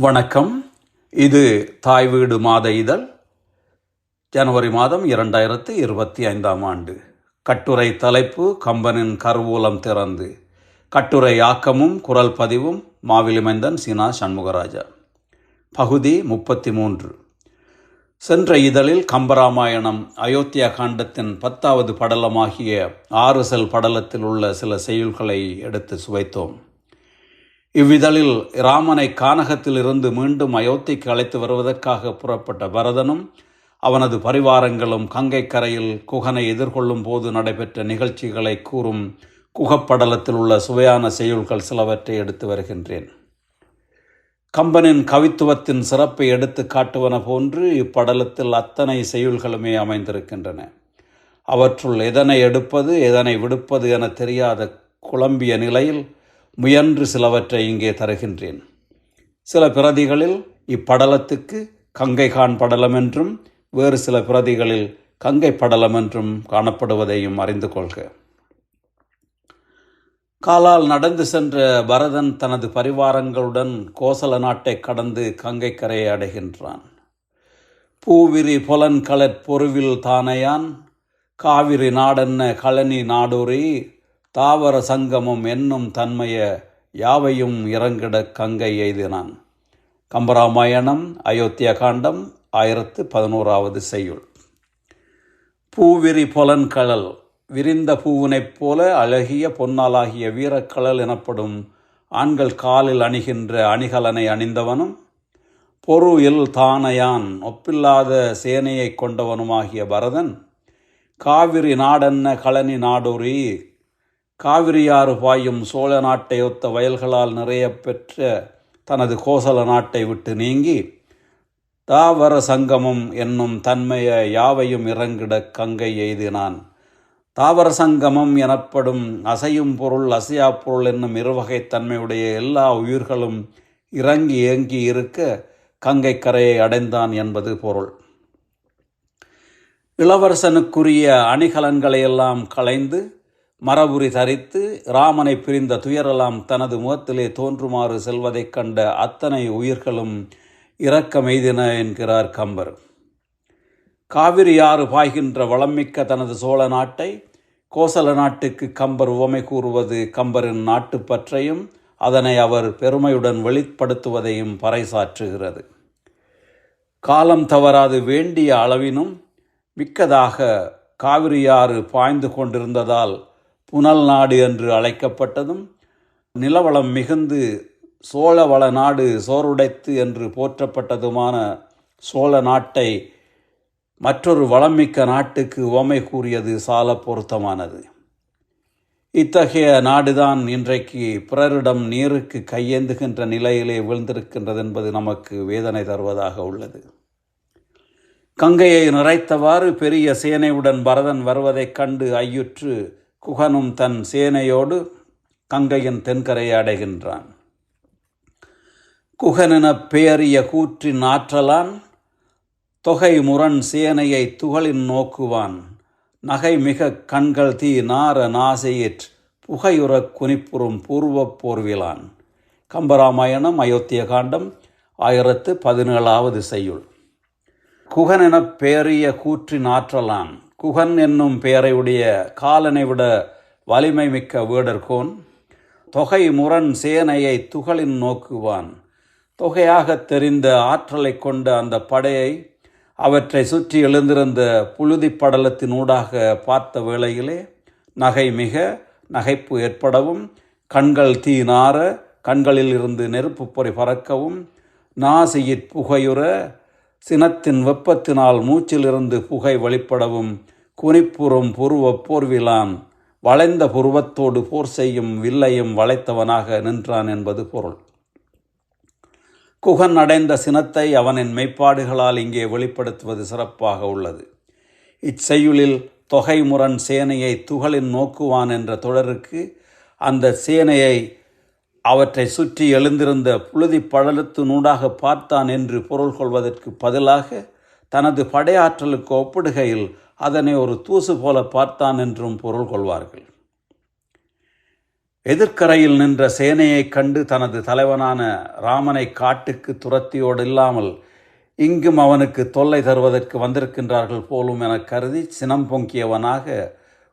வணக்கம். இது தாய் வீடு மாத இதழ். ஜனவரி மாதம் இரண்டாயிரத்து இருபத்தி ஐந்தாம் ஆண்டு. கட்டுரை தலைப்பு கம்பனின் கருவூலம் திறந்து. கட்டுரை ஆக்கமும் குரல் பதிவும் மாவிலிமைந்தன் சீனா சண்முகராஜா. பகுதி முப்பத்தி மூன்று. சென்ற இதழில் கம்பராமாயணம் அயோத்தியா காண்டத்தின் பத்தாவது படலமாகிய ஆறு செல் படலத்தில் உள்ள சில செய்யுள்களை எடுத்து சுவைத்தோம். இவ்விதழில் ராமனை கானகத்திலிருந்து மீண்டும் அயோத்திக்கு அழைத்து வருவதற்காக புறப்பட்ட பரதனும் அவனது பரிவாரங்களும் கங்கை கரையில் குகனை எதிர்கொள்ளும் போது நடைபெற்ற நிகழ்ச்சிகளை கூறும் குகப்படலத்தில் உள்ள சுவையான செய்யுள்கள் சிலவற்றை எடுத்து வருகின்றேன். கம்பனின் கவித்துவத்தின் சிறப்பை எடுத்து காட்டுவன போன்று இப்படலத்தில் அத்தனை செய்யுள்களுமே அமைந்திருக்கின்றன. அவற்றுள் எதனை எடுப்பது எதனை விடுப்பது என தெரியாத குழம்பிய நிலையில் முயன்று சிலவற்றை இங்கே தருகின்றேன். சில பிரதிகளில் இப்படலத்துக்கு கங்கை கான் படலம் என்றும் வேறு சில பிரதிகளில் கங்கை படலம் என்றும் காணப்படுவதையும் அறிந்து கொள்க. காலால் நடந்து சென்ற பரதன் தனது பரிவாரங்களுடன் கோசல நாட்டை கடந்து கங்கை கரையை அடைகின்றான். பூவிரி புலன் களற் பொருவில் தானையான் காவிரி நாடென்ன கழனி நாடோரி தாவர சங்கமம் என்னும் தன்மைய யாவையும் இறங்கிட கங்கை எய்தினான். கம்பராமாயணம் அயோத்தியா காண்டம் ஆயிரத்து பதினோராவது செய்யுள். பூவிரி புலன்கழல் விரிந்த பூவினைப் போல அழகிய பொன்னாலாகிய வீரக்கழல் எனப்படும் ஆண்கள் காலில் அணிகின்ற அணிகலனை அணிந்தவனும் பொரு இல் தானையான் ஒப்பில்லாத சேனையை கொண்டவனுமாகிய பரதன் காவிரி நாடென்ன களனி நாடோரி காவிரியாறு பாயும் சோழ நாட்டை ஒத்த வயல்களால் நிறைய பெற்ற தனது கோசல நாட்டை விட்டு நீங்கி தாவர சங்கமம் என்னும் தன்மைய யாவையும் இறங்கிட கங்கை எய்தினான். தாவர சங்கமம் எனப்படும் அசையும் பொருள் அசையா பொருள் என்னும் இருவகை தன்மையுடைய எல்லா உயிர்களும் இறங்கி ஏங்கி இருக்க கங்கை கரையை அடைந்தான் என்பது பொருள். இளவரசனுக்குரிய அணிகலன்களையெல்லாம் களைந்து மரபுரி தரித்து ராமனை பிரிந்த துயரெல்லாம் தனது முகத்திலே தோன்றுமாறு செல்வதைக் கண்ட அத்தனை உயிர்களும் இரக்கமெய்தின என்கிறார் கம்பர். காவிரி ஆறு பாய்கின்ற வளமிக்க தனது சோழ நாட்டை கோசல நாட்டுக்கு கம்பர் உவமை கூறுவது கம்பரின் நாட்டுப்பற்றையும் அதனை அவர் பெருமையுடன் வெளிப்படுத்துவதையும் பறைசாற்றுகிறது. காலம் தவறாது வேண்டிய அளவினும் மிக்கதாக காவிரியாறு பாய்ந்து கொண்டிருந்ததால் புனல் நாடு என்று அழைக்கப்பட்டதும் நிலவளம் மிகுந்து சோழவள நாடு சோறுடைத்து என்று போற்றப்பட்டதுமான சோழ நாட்டை மற்றொரு வளமிக்க நாட்டுக்கு உவமை கூறியது சால பொருத்தமானது. இத்தகைய நாடுதான் இன்றைக்கு பிறரிடம் நீருக்கு கையேந்துகின்ற நிலையிலே விழுந்திருக்கின்றது என்பது நமக்கு வேதனை தருவதாக உள்ளது. கங்கையை நிறைத்தவாறு பெரிய சேனையுடன் பரதன் வருவதைக் கண்டு ஐயுற்று குகனும் தன் சேனையோடு கங்கையின் தென்கரையை அடைகின்றான் குகனெனப் பெயரிய கூற்றின் ஆற்றலான் தொகை முரண் சேனையை துகளின் நோக்குவான். நகை மிக கண்கள் தீ நார நாசையிற் புகையுறக் குனிப்புறும் பூர்வப் போர்விலான். கம்பராமாயணம் அயோத்திய காண்டம் ஆயிரத்து பதினேழாவது செய்யுள். குகனெனப் எனப் பெயரிய கூற்றின் ஆற்றலான் குகன் என்னும் பெயரையுடைய காலனை விட வலிமை மிக்க வேடர்கோன் தொகை முரண் சேனையை துகளின் நோக்குவான். தொகையாகத் தெரிந்த ஆற்றலை கொண்ட அந்த படையை அவற்றை சுற்றி எழுந்திருந்த புழுதி படலத்தின் ஊடாக பார்த்த வேளையிலே நகை மிக நகைப்பு ஏற்படவும் கண்கள் தீ நார கண்களில் இருந்து நெருப்பு பொறி பறக்கவும் நாசியிற் புகையுற சினத்தின் வெப்பத்தினால் மூச்சிலிருந்து புகை வெளிப்படவும் குனிப்புறும் புருவ போர்விலான் வளைந்த புருவத்தோடு போர் செய்யும் வில்லையும் வளைத்தவனாக நின்றான் என்பது பொருள். குகன் அடைந்த சினத்தை அவனின் மெய்ப்பாடுகளால் இங்கே வெளிப்படுத்துவது சிறப்பாக உள்ளது. இச்செய்யுளில் தொகை முரண் சேனையை துகளின் நோக்குவான் என்ற தொடருக்கு அந்த சேனையை அவற்றை சுற்றி எழுந்திருந்த புழுதி பழலத்து நூடாக பார்த்தான் என்று பொருள் கொள்வதற்கு பதிலாக தனது படையாற்றலுக்கு ஒப்பிடுகையில் அதனை ஒரு தூசு போல பார்த்தான் என்றும் பொருள் கொள்வார்கள். எதிர்க்கரையில் நின்ற சேனையைக் கண்டு தனது தலைவனான ராமனை காட்டுக்கு துரத்தியோடு இல்லாமல் இங்கும் அவனுக்கு தொல்லை தருவதற்கு வந்திருக்கின்றார்கள் போலும் என கருதி சினம் பொங்கியவனாக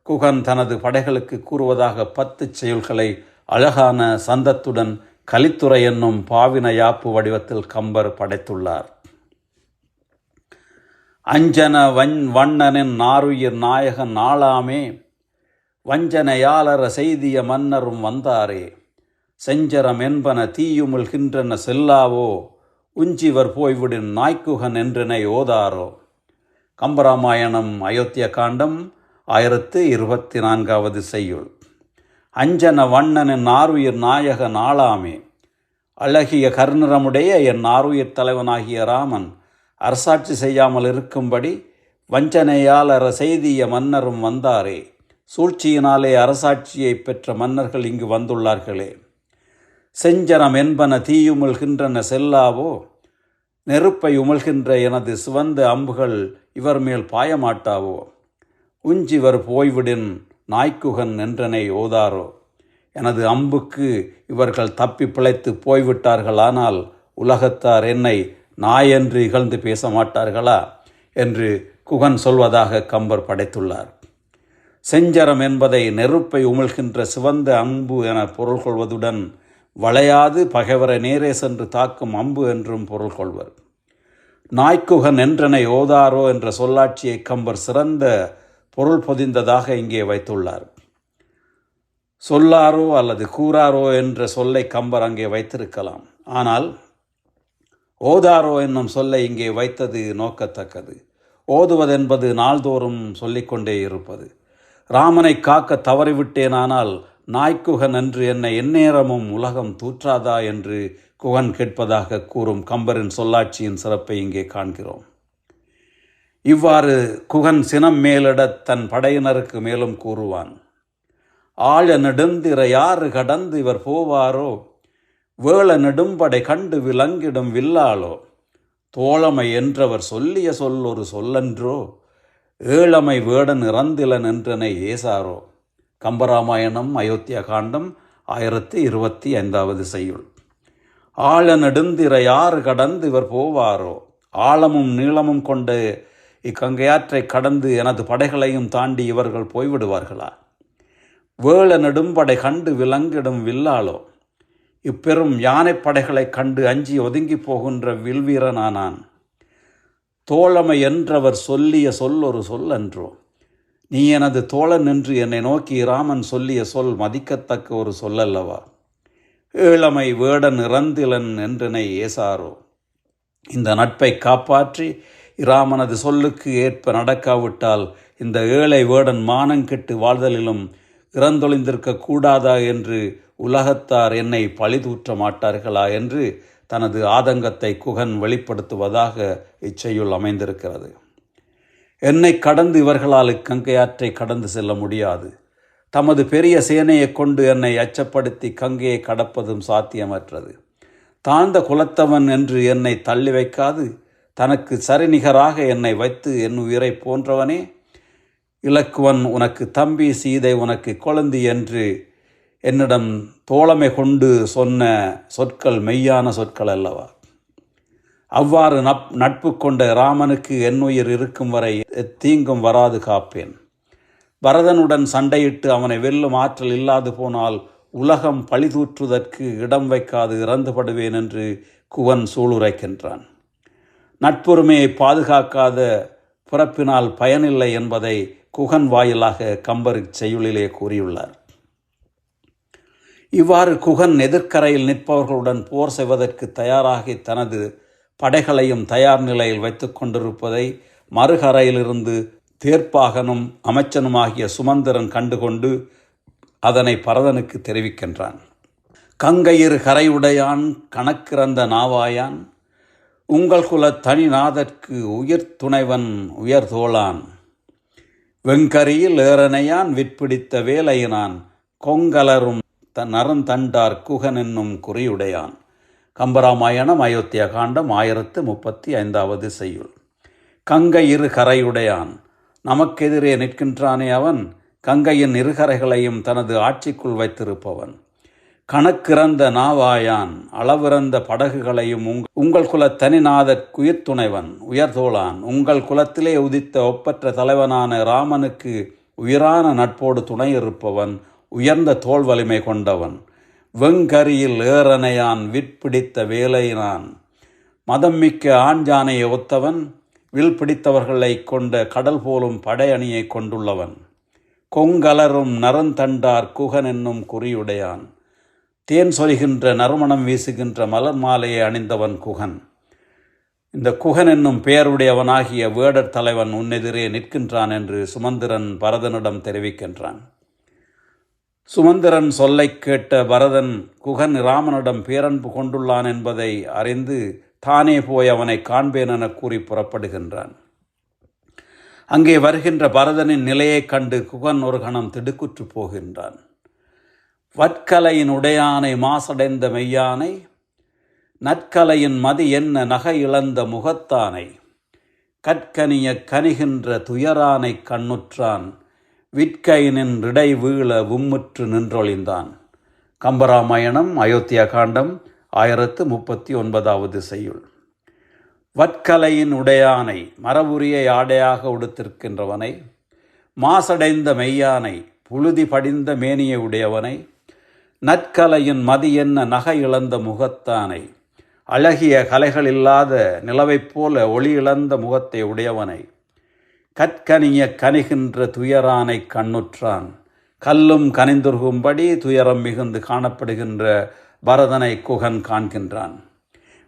குகன் தனது படைகளுக்கு கூறுவதாக பத்து செயல்களை அழகான சந்தத்துடன் கலித்துறை என்னும் பாவின யாப்பு வடிவத்தில் கம்பர் படைத்துள்ளார். அஞ்சன வன் வண்ணனின் நாருயிர் நாயகன் நாளாமே வஞ்சனையாளர செய்திய மன்னரும் வந்தாரே. செஞ்சரம் என்பன தீயுமிழ்கின்றன செல்லாவோ உஞ்சிவர் போய்விடின் நாய்க்குகன் என்றனை ஓதாரோ. கம்பராமாயணம் அயோத்திய காண்டம் ஆயிரத்து இருபத்தி நான்காவது செய்யுள். அஞ்சன வண்ணனின் நாருயிர் நாயக நாளாமே. அழகிய கருநிறமுடைய என் நாருயிர் தலைவனாகிய ராமன் அரசாட்சி செய்யாமல் இருக்கும்படி வஞ்சனையால் செய்திய மன்னரும் வந்தாரே. சூழ்ச்சியினாலே அரசாட்சியை பெற்ற மன்னர்கள் இங்கு வந்துள்ளார்களே. செஞ்சரம் என்பன தீயுமிழ்கின்றன செல்லாவோ? நெருப்பை உமிழ்கின்ற எனது சிவந்த அம்புகள் இவர் மேல் பாயமாட்டாவோ? உஞ்சிவர் போய்விடின் நாய்க்குகன் என்றனை ஓதாரோ? எனது அம்புக்கு இவர்கள் தப்பி பிழைத்து போய்விட்டார்களானால் உலகத்தார் என்னை நாயென்று இகழ்ந்து பேச மாட்டார்களா என்று குகன் சொல்வதாக கம்பர் படைத்துள்ளார். செஞ்சரம் என்பதை நெருப்பை உமிழ்கின்ற சிவந்த அம்பு என பொருள் கொள்வதுடன் வளையாது பகைவரை நேரே சென்று தாக்கும் அம்பு என்றும் பொருள் கொள்வர். நாய்க்குகன் என்றனை ஓதாரோ என்ற சொல்லாட்சியை கம்பர் சிறந்த பொருள் பொதிந்ததாக இங்கே வைத்துள்ளார். சொல்லாரோ அல்லது கூறாரோ என்ற சொல்லை கம்பர் அங்கே வைத்திருக்கலாம். ஆனால் ஓதாரோ என்னும் சொல்லை இங்கே வைத்தது நோக்கத்தக்கது. ஓதுவதென்பது நாள்தோறும் சொல்லிக்கொண்டே இருப்பது. ராமனை காக்க தவறிவிட்டேனானால் நாய்க்குகன் என்று என்னை எந்நேரமும் உலகம் தூற்றாதா என்று குகன் கேட்பதாக கூறும் கம்பரின் சொல்லாட்சியின் சிறப்பை இங்கே காண்கிறோம். இவ்வாறு குகன் சினம் மேலிட தன் படையினருக்கு மேலும் கூறுவான் ஆழ நெடுந்திர யாரு கடந்து இவர் போவாரோ? வேள நெடும்படை கண்டு விலங்கிடும் வில்லாளோ? தோழமை என்றவர் சொல்லிய சொல் ஒரு சொல்லன்றோ? ஏழமை வேடன் இறந்திலன் என்றனை ஏசாரோ? கம்பராமாயணம் அயோத்தியா காண்டம் ஆயிரத்தி இருபத்தி ஐந்தாவது செய்யுள். ஆழ நெடுந்திர யாறு கடந்து இவர் போவாரோ? ஆழமும் நீளமும் கொண்டு இக்கங்கையாற்றை கடந்து எனது படைகளையும் தாண்டி இவர்கள் போய்விடுவார்களா? வேள நெடும்படை கண்டு விலங்கிடும் வில்லாளோ? இப்பெரும் யானைப்படைகளைக் கண்டு அஞ்சி ஒதுங்கி போகின்ற வில்வீரனானான் தோழமை என்றவர் சொல்லிய சொல் ஒரு சொல் அன்றோ நீ எனது தோழன் என்று என்னை நோக்கி ராமன் சொல்லிய சொல் மதிக்கத்தக்க ஒரு சொல்லல்லவா? ஏழமை வேடன் இறந்திலன் என்றனை ஏசாரோ? இந்த நட்பை காப்பாற்றி இராமனது சொல்லுக்கு ஏற்ப நடக்காவிட்டால் இந்த ஏழை வேடன் மானங்கெட்டு வாழ்தலிலும் இறந்தொழிந்திருக்க கூடாதா என்று உலகத்தார் என்னை பழிதூற்ற மாட்டார்களா என்று தனது ஆதங்கத்தை குகன் வெளிப்படுத்துவதாக இச்செய்யுள் அமைந்திருக்கிறது. என்னை கடந்து இவர்களால் இக்கங்கையாற்றை கடந்து செல்ல முடியாது. தமது பெரிய சேனையை கொண்டு என்னை அச்சப்படுத்தி கங்கையை கடப்பதும் சாத்தியமற்றது. தாழ்ந்த குலத்தவன் என்று என்னை தள்ளி வைக்காது. தனக்கு சரிநிகராக என்னை வைத்து என் உயிரை போன்றவனே இலக்குவன் உனக்கு தம்பி சீதை உனக்கு குழந்தை என்று என்னிடம் தோழமை கொண்டு சொன்ன சொற்கள் மெய்யான சொற்கள் அல்லவா? அவ்வாறு நப் நட்பு கொண்ட ராமனுக்கு என்னுயிர் இருக்கும் வரை தீங்கும் வராது காப்பேன். பரதனுடன் சண்டையிட்டு அவனை வெல்லும் ஆற்றல் இல்லாது போனால் உலகம் பழிதூற்றுவதற்கு இடம் வைக்காது இறந்துபடுவேன் என்று குவன் சூளுரைக்கின்றான். நட்புரிமையை பாதுகாக்காத பிறப்பினால் பயனில்லை என்பதை குகன் வாயிலாக கம்பர் செய்யுளிலே கூறியுள்ளார். இவ்வாறு குகன் எதிர்க்கரையில் நிற்பவர்களுடன் போர் செய்வதற்கு தயாராகி தனது படைகளையும் தயார் நிலையில் வைத்து கொண்டிருப்பதை மறுகரையிலிருந்து தேர்ப்பாகனும் அமைச்சனுமாகிய சுமந்திரன் கண்டுகொண்டு அதனை பரதனுக்கு தெரிவிக்கின்றான். கங்கையிரு கரையுடையான் கணக்கிறந்த நாவாயான் உங்கள் குல தனிநாதற்கு உயிர் துணைவன் உயர் தோளான் வெங்கரியில் ஏறனையான் விற்பிடித்த வேலையினான் கொங்கலரும் த நரந்தண்டார் குகன் என்னும் குறியுடையான். கம்பராமாயணம் அயோத்திய காண்டம் ஆயிரத்து முப்பத்தி ஐந்தாவது செய்யுள். கங்கை இரு கரையுடையான். நமக்கெதிரே நிற்கின்றானே அவன். கங்கையின் இருகரைகளையும் தனது ஆட்சிக்குள் வைத்திருப்பவன். கணக்கிறந்த நாவாயான் அளவிறந்த படகுகளையும் உங் உங்கள் குல தனிநாத குயிர்த்துணைவன் உயர்தோளான் உங்கள் குலத்திலே உதித்த ஒப்பற்ற தலைவனான ராமனுக்கு உயிரான நட்போடு துணை இருப்பவன் உயர்ந்த தோல் வலிமை கொண்டவன். வெங்கரியில் ஏறனையான் விற்பிடித்த வேலையினான். மதம் மிக்க ஆண்ஜானையை ஒத்தவன் வில் பிடித்தவர்களை கொண்ட கடல் போலும் படையணியை கொண்டுள்ளவன். கொங்கலரும் நரந்தண்டார் குகன் என்னும் குறியுடையான். தேன் சொரிகின்ற நறுமணம் வீசுகின்ற மலர் மாலையை அணிந்தவன் குகன். இந்த குகன் என்னும் பெயருடையவனாகிய வேடர் தலைவன் உன்னெதிரே நிற்கின்றான் என்று சுமந்திரன் பரதனிடம் தெரிவிக்கின்றான். சுமந்திரன் சொல்லைக் கேட்ட பரதன் குகன் ராமனிடம் பேரன்பு கொண்டுள்ளான் என்பதை அறிந்து தானே போய் அவனை காண்பேன் என கூறி புறப்படுகின்றான். அங்கே வருகின்ற பரதனின் நிலையைக் கண்டு குகன் ஒரு கணம் திடுக்குற்று போகின்றான். வற்கலையின் உடையானை மாசடைந்த மெய்யானை நற்கலையின் மதி என்ன நகை இழந்த முகத்தானை கற்கனிய கனிகின்ற துயரானை கண்ணுற்றான் விற்கையினின் ரிடை வீழ உம்முற்று நின்றொழிந்தான். கம்பராமாயணம் அயோத்தியா காண்டம் ஆயிரத்து முப்பத்தி ஒன்பதாவது செய்யுள். வற்கலையின் உடையானை மரபுரியை ஆடையாக உடுத்திருக்கின்றவனை மாசடைந்த மெய்யானை புழுதி படிந்த மேனியை உடையவனை நற்கலையின் மதி என்ன நகை இழந்த முகத்தானை? அழகிய கலைகள் இல்லாத நிலவைப் போல ஒளி இழந்த முகத்தை உடையவனை. கற்கனிய கனிகின்ற துயரானை கண்ணுற்றான். கல்லும் கனிந்துருகும்படி துயரம் மிகுந்து காணப்படுகின்ற பரதனை குகன் காண்கின்றான்.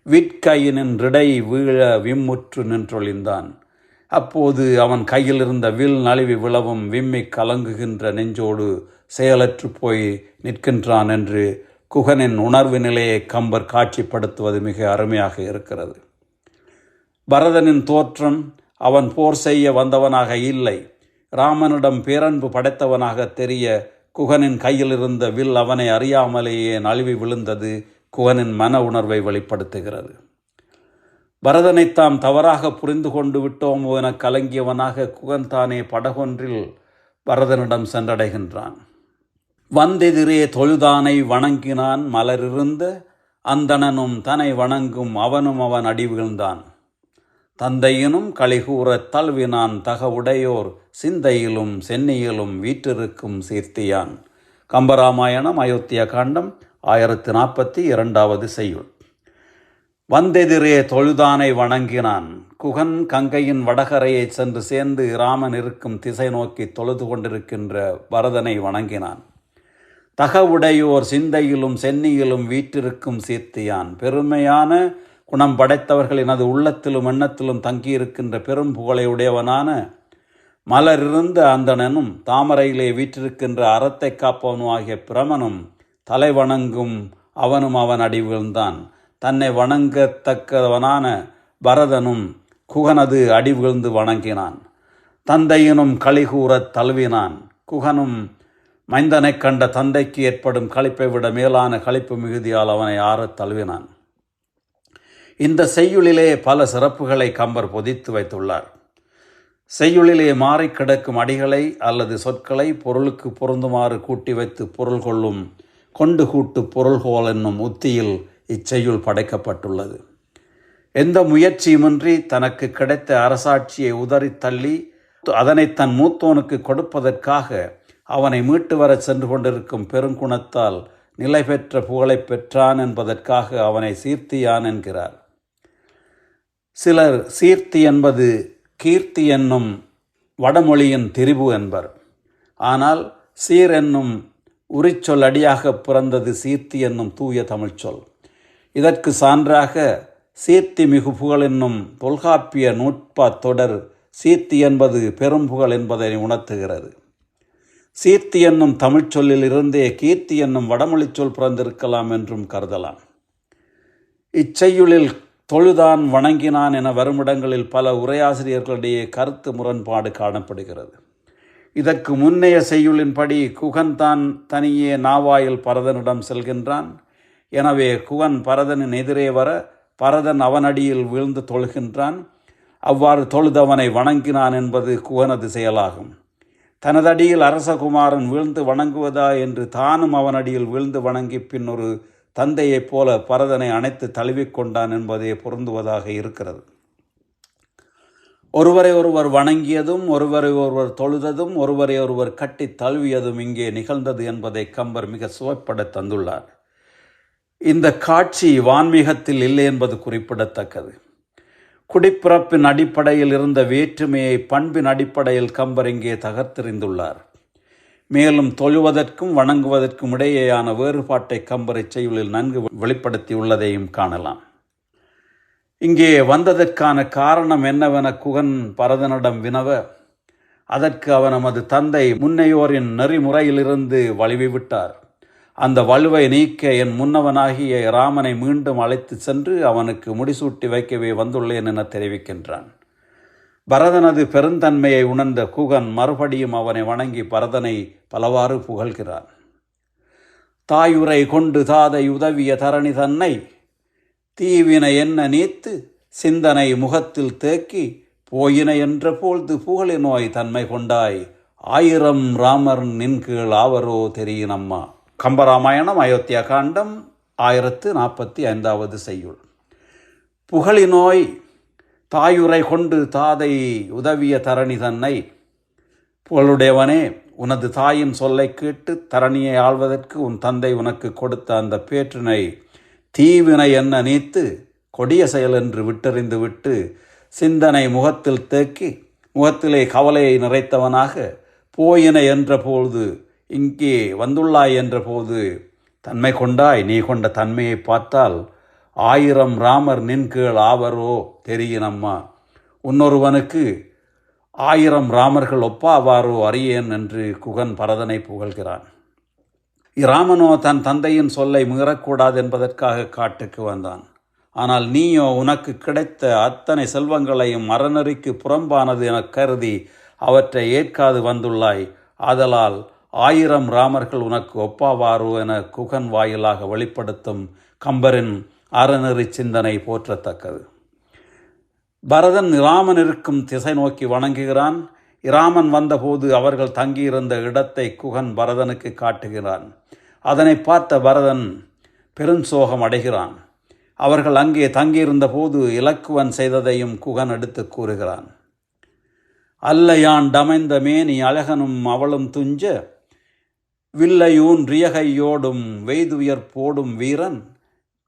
விற்கையினின் ரிடை வீழ விம்முற்று நின்றொழிந்தான். அப்போது அவன் கையில் இருந்த வில் நழுவி விழவும் விம்மி கலங்குகின்ற நெஞ்சோடு செயலற்று போய் நிற்கின்றான் என்று குகனின் உணர்வு நிலையை கம்பர் காட்சிப்படுத்துவது மிக அருமையாக இருக்கிறது. பரதனின் தோற்றம் அவன் போர் செய்ய வந்தவனாக இல்லை. ராமனிடம் பேரன்பு படைத்தவனாக தெரிய குகனின் கையில் இருந்த வில் அவனை அறியாமலேயே நழுவி விழுந்தது குகனின் மன உணர்வை வெளிப்படுத்துகிறது. பரதனை தாம் தவறாக புரிந்து கொண்டு விட்டோம் என கலங்கியவனாக குகந்தானே படகொன்றில் பரதனிடம் சென்றடைகின்றான். வந்தெதிரே தொழுதானை வணங்கினான் மலரிருந்த அந்தணனும் தனை வணங்கும் அவனும் அவன் அடிவிழ்ந்தான் தந்தையினும் களிகூறத் தழுவினான் தகவுடையோர் சிந்தையிலும் சென்னையிலும் வீற்றிருக்கும் சீர்த்தியான். கம்பராமாயணம் அயோத்தியா காண்டம் ஆயிரத்து நாற்பத்தி இரண்டாவது செய்யுள். வந்தெதிரே தொழுதானை வணங்கினான். குகன் கங்கையின் வடகரையை சென்று சேர்ந்து ராமன் இருக்கும் திசை நோக்கி தொழுது கொண்டிருக்கின்ற வரதனை வணங்கினான். தகவுடையோர் சிந்தையிலும் சென்னியிலும் வீற்றிருக்கும் சீர்த்தியான். பெருமையான குணம் படைத்தவர்கள் எனது உள்ளத்திலும் எண்ணத்திலும் தங்கியிருக்கின்ற பெரும் புகழையுடையவனான மலர் மலரிருந்த அந்தணனும் தாமரையிலே வீற்றிருக்கின்ற அறத்தை காப்பவனும் ஆகிய பிரமனும் தலை வணங்கும் அவனும் அவன் அடி வீழ்ந்தான் தன்னை வணங்கத்தக்கவனான பரதனும் குகனது அடிவிழுந்து வணங்கினான். தந்தையினும் களிகூறத் தழுவினான். குகனும் மைந்தனைக் கண்ட தந்தைக்கு ஏற்படும் களிப்பை விட மேலான களிப்பு மிகுதியால் அவனை ஆறத் தழுவினான். இந்த செய்யுளிலே பல சிறப்புகளை கம்பர் பொதித்து வைத்துள்ளார். செய்யுளிலே மாறி கிடக்கும் அடிகளை அல்லது சொற்களை பொருளுக்கு பொருந்துமாறு கூட்டி வைத்து பொருள் கொள்ளும் கொண்டு கூட்டு பொருள்கோல் என்னும் உத்தியில் இச்செய்யுள் படைக்கப்பட்டுள்ளது. எந்த முயற்சியுமின்றி தனக்கு கிடைத்த அரசாட்சியை உதறி தள்ளி அதனை தன் மூத்தோனுக்கு கொடுப்பதற்காக அவனை மீட்டு வர சென்று கொண்டிருக்கும் பெருங்குணத்தால் நிலை பெற்ற புகழை பெற்றான் என்பதற்காக அவனை சீர்த்தியான் என்கிறார். சிலர் சீர்த்தி என்பது கீர்த்தி என்னும் வடமொழியின் திரிபு என்பர். ஆனால் சீர் என்னும் உரிச்சொல் அடியாக பிறந்தது சீர்த்தி என்னும் தூய தமிழ்ச்சொல். இதற்கு சான்றாக சீர்த்தி மிகு புகழ் என்னும் தொல்காப்பிய நூற்பா தொடர் சீர்த்தி என்பது பெரும் புகழ் என்பதை உணர்த்துகிறது. சீர்த்தி என்னும் தமிழ்ச்சொல்லில் இருந்தே கீர்த்தி என்னும் வடமொழிச் சொல் பிறந்திருக்கலாம் என்றும் கருதலாம். இச்செய்யுளில் தொழுதான் வணங்கினான் என வருமிடங்களில் பல உரையாசிரியர்களிடையே கருத்து முரண்பாடு காணப்படுகிறது. இதற்கு முன்னைய செய்யுளின்படி குகன்தான் தனியே நாவாயில் பரதனிடம் செல்கின்றான். எனவே குவன் பரதனின் எதிரே வர பரதன் அவனடியில் வீழ்ந்து தொழுகின்றான். அவ்வாறு தொழுதவனை வணங்கினான் என்பது குவனது செயலாகும். தனதடியில் அரசகுமாரன் வீழ்ந்து வணங்குவதா என்று தானும் அவனடியில் வீழ்ந்து வணங்கி பின் ஒரு தந்தையைப் போல பரதனை அணைத்து தழுவிக்கொண்டான் என்பதே பொருந்துவதாக இருக்கிறது. ஒருவரை ஒருவர் வணங்கியதும் ஒருவரை ஒருவர் தொழுததும் ஒருவரை ஒருவர் கட்டி தழுவியதும் இங்கே நிகழ்ந்தது என்பதை கம்பர் மிக சுவைப்பட தந்துள்ளார். இந்த காட்சி வான்மீகத்தில் இல்லை என்பது குறிப்பிடத்தக்கது. குடிப்பிறப்பின் அடிப்படையில் இருந்த வேற்றுமையை பண்பின் அடிப்படையில் கம்பர் இங்கே தகர்த்தெறிந்துள்ளார். மேலும் தொழுவதற்கும் வணங்குவதற்கும் இடையேயான வேறுபாட்டை கம்பர் இச்செயலில் நன்கு வெளிப்படுத்தியுள்ளதையும் காணலாம். இங்கே வந்ததற்கான காரணம் என்னவென குகன் பரதனிடம் வினவ அதற்கு அவன் நமது தந்தை முன்னையோரின் நெறிமுறையிலிருந்து வழுவிவிட்டார் அந்த வலுவை நீக்க என் முன்னவனாகிய ராமனை மீண்டும் அழைத்து சென்று அவனுக்கு முடிசூட்டி வைக்கவே வந்துள்ளேன் என தெரிவிக்கின்றான். பரதனது பெருந்தன்மையை உணர்ந்த குகன் மறுபடியும் அவனை வணங்கி பரதனை பலவாறு புகழ்கிறான். தாயுரை கொண்டு தாதை உதவிய தரணி தன்னை தீவினை என்ன நீத்து சிந்தனை முகத்தில் தேக்கி போயின என்ற போழ்து புகழி நோய் தன்மை கொண்டாய். ஆயிரம் ராமர் நின் கீழ் ஆவரோ தெரியினம்மா. கம்பராமாயணம் அயோத்தியா காண்டம் ஆயிரத்து நாற்பத்தி ஐந்தாவது செய்யுள். புகழி நோய் தாயுரை கொண்டு தாதை உதவிய தரணி தன்னை புகழுடையவனே உனது தாயின் சொல்லை கேட்டு தரணியை ஆள்வதற்கு உன் தந்தை உனக்கு கொடுத்த அந்த பேற்றினை தீவினை என்ன நீத்து கொடிய செயல் என்று விட்டறிந்து விட்டு சிந்தனை முகத்தில் தேக்கி முகத்திலே கவலையை நிறைத்தவனாக போயின என்ற பொழுது இங்கே வந்துள்ளாய் என்றபோது தன்மை கொண்டாய் நீ கொண்ட தன்மையை பார்த்தால் ஆயிரம் ராமர் நின் கீழ் ஆவரோ தெரியினம்மா உன்னொருவனுக்கு ஆயிரம் ராமர்கள் ஒப்பாவாரோ அறியேன் என்று குகன் பரதனை புகழ்கிறான். இராமனோ தன் தந்தையின் சொல்லை மீறக்கூடாது என்பதற்காக காட்டுக்கு வந்தான். ஆனால் நீயோ உனக்கு கிடைத்த அத்தனை செல்வங்களையும் அறநெறிக்கு புறம்பானது என கருதி அவற்றை ஏற்காது வந்துள்ளாய். ஆதலால் ஆயிரம் ராமர்கள் உனக்கு ஒப்பாவாரோ என குகன் வாயிலாக வெளிப்படுத்தும் கம்பரின் அறநெறி சிந்தனை போற்றத்தக்கது. பரதன் இராமன் இருக்கும் திசை நோக்கி வணங்குகிறான். இராமன் வந்தபோது அவர்கள் தங்கியிருந்த இடத்தை குகன் பரதனுக்கு காட்டுகிறான். அதனை பார்த்த பரதன் பெருஞ்சோகம் அடைகிறான். அவர்கள் அங்கே தங்கியிருந்த போது இலக்குவன் செய்ததையும் குகன் எடுத்து கூறுகிறான். அல்லையான் டமைந்த மேனி அழகனும் அவளும் துஞ்ச வில்லையூன் ரியகையோடும் வெய்துயர் போடும் வீரன்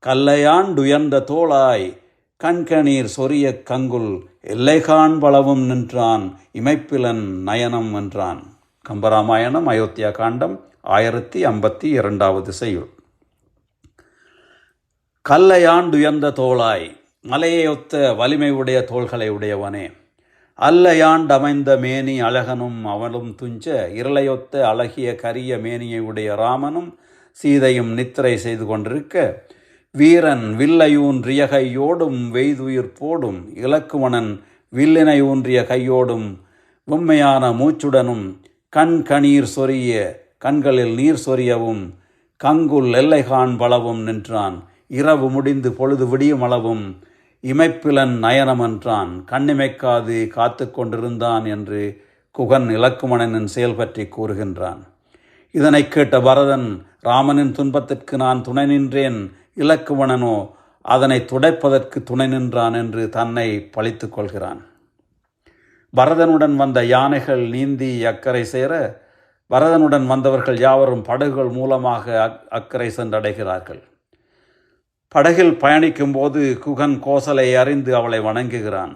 கல்லையாண்டுயர்ந்த தோளாய் கண்கணீர் சொரிய கங்குல் எல்லைகான் பலவும் நின்றான் இமைப்பிலன் நயனம் என்றான் கம்பராமாயணம் அயோத்தியா காண்டம் ஆயிரத்தி ஐம்பத்தி இரண்டாவது செய்யுள். கல்லையாண்டுயர்ந்த தோளாய் மலையொத்த வலிமை உடைய தோள்களை உடையவனே. அல்லையாண்டமைந்த மேனி அழகனும் அவளும் துஞ்ச இருளையொத்த அழகிய கரிய மேனியை உடைய ராமனும் சீதையும் நித்திரை செய்து கொண்டிருக்க வீரன் வில்லையூன்றிய கையோடும் வெய்துயிர் போடும் இலக்குவனன் வில்லினை ஊன்றிய கையோடும் உண்மையான மூச்சுடனும் கண் கணீர் சொரிய கண்களில் நீர் சொரியவும் கங்குல் எல்லைகான் பலவும் நின்றான். இரவு முடிந்து பொழுது விடியும் அளவும் இமைப்பிலன் நயனம் என்றான் கண்ணிமைக்காது காத்து கொண்டிருந்தான் என்று குகன் இலக்குமணனின் செயல் பற்றி கூறுகின்றான். இதனை கேட்ட பரதன் ராமனின் துன்பத்திற்கு நான் துணை நின்றேன் இலக்குமணனோ அதனை துடைப்பதற்கு துணை நின்றான் என்று தன்னை பழித்து கொள்கிறான். பரதனுடன் வந்த யானைகள் நீந்தி அக்கறை சேர பரதனுடன் வந்தவர்கள் யாவரும் படகுகள் மூலமாக அக்கறை சென்றடைகிறார்கள். படகில் பயணிக்கும்போது குகன் கோசலை அறிந்து அவளை வணங்குகிறான்.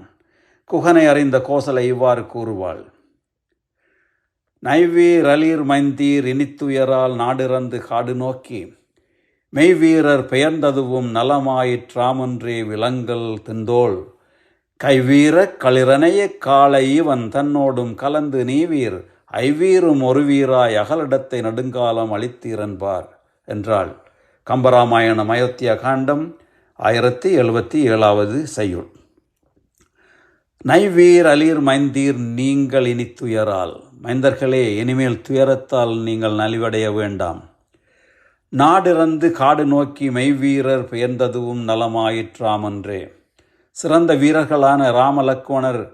குகனை அறிந்த கோசலை இவ்வாறு கூறுவாள். நைவீர் அலீர் மைந்தீர் இனித்துயரால் நாடிறந்து காடு நோக்கி. மெய்வீரர் பெயர்ந்ததுவும் நலமாயிற்றாமன்றே விலங்கல் திந்தோள். கைவீர களிரனைய காலை இவன் தன்னோடும் கலந்து நீவீர். ஐவீரும் ஒரு வீராய் அகலிடத்தை நடுங்காலம் அளித்தீரன்பார் என்றாள். கம்பராமாயணம் அயோத்தியா காண்டம் ஆயிரத்தி எழுபத்தி ஏழாவது செய்யுள். நைவீர் அலீர் மைந்தீர் நீங்கள் இனி துயரால். மைந்தர்களே இனிமேல் துயரத்தால் நீங்கள் நலிவடைய வேண்டாம். நாடிறந்து காடு நோக்கி மெய்வீரர் பெயர்ந்ததுவும் நலமாயிற்றாமன்றே. சிறந்த வீரர்களான ராமலக்குவனர்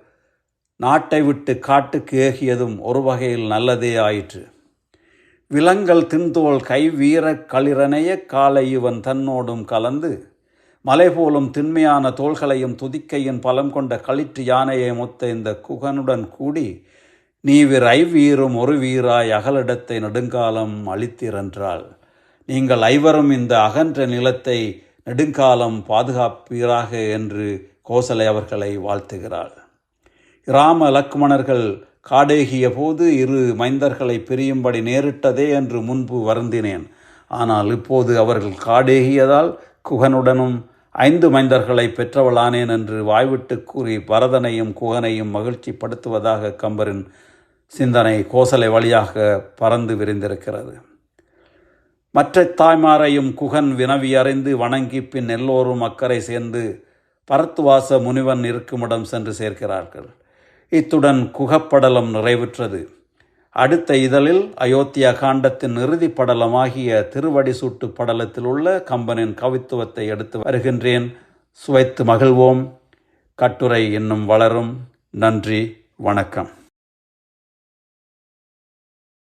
நாட்டை விட்டு காட்டுக்கு ஏகியதும் ஒரு வகையில் நல்லதே ஆயிற்று. விலங்கல் தின்தோல் கை வீரக் களிரனைய காலை இவன் தன்னோடும் கலந்து மலை போலும் திண்மையான தோள்களையும் துதிக்கையின் பலம் கொண்ட களிற்று யானையை மொத்த இந்த குகனுடன் கூடி நீவிர் ஐவீரும் ஒரு வீராய் அகலிடத்தை நெடுங்காலம் அளித்திரன்றாள். நீங்கள் ஐவரும் இந்த அகன்ற நிலத்தை நெடுங்காலம் பாதுகாப்பீராக என்று கோசலை அவர்களை வாழ்த்துகிறாள். இராம லக்மணர்கள் காடேகிய போது இரு மைந்தர்களை பிரியும்படி நேரிட்டதே என்று முன்பு வருந்தினேன். ஆனால் இப்போது அவர்கள் காடேகியதால் குகனுடனும் ஐந்து மைந்தர்களை பெற்றவளானேன் என்று வாய்விட்டு கூறி பரதனையும் குகனையும் மகிழ்ச்சிப்படுத்துவதாக கம்பரின் சிந்தனை கோசலை வழியாக பறந்து விரிந்திருக்கிறது. மற்ற தாய்மாரையும் குகன் வினவி அறிந்து வணங்கி பின் எல்லோரும் அக்கறை சேர்ந்து பரத்துவாச முனிவன் இருக்குமிடம் சென்று சேர்க்கிறார்கள். இத்துடன் குகப்படலம் நிறைவுற்றது. அடுத்த இதழில் அயோத்தியா காண்டத்தின் இறுதி படலமாகிய திருவடிசூட்டு படலத்தில் உள்ள கம்பனின் கவித்துவத்தை எடுத்து வருகின்றேன். சுவைத்து மகிழ்வோம். கட்டுரை இன்னும் வளரும். நன்றி. வணக்கம்.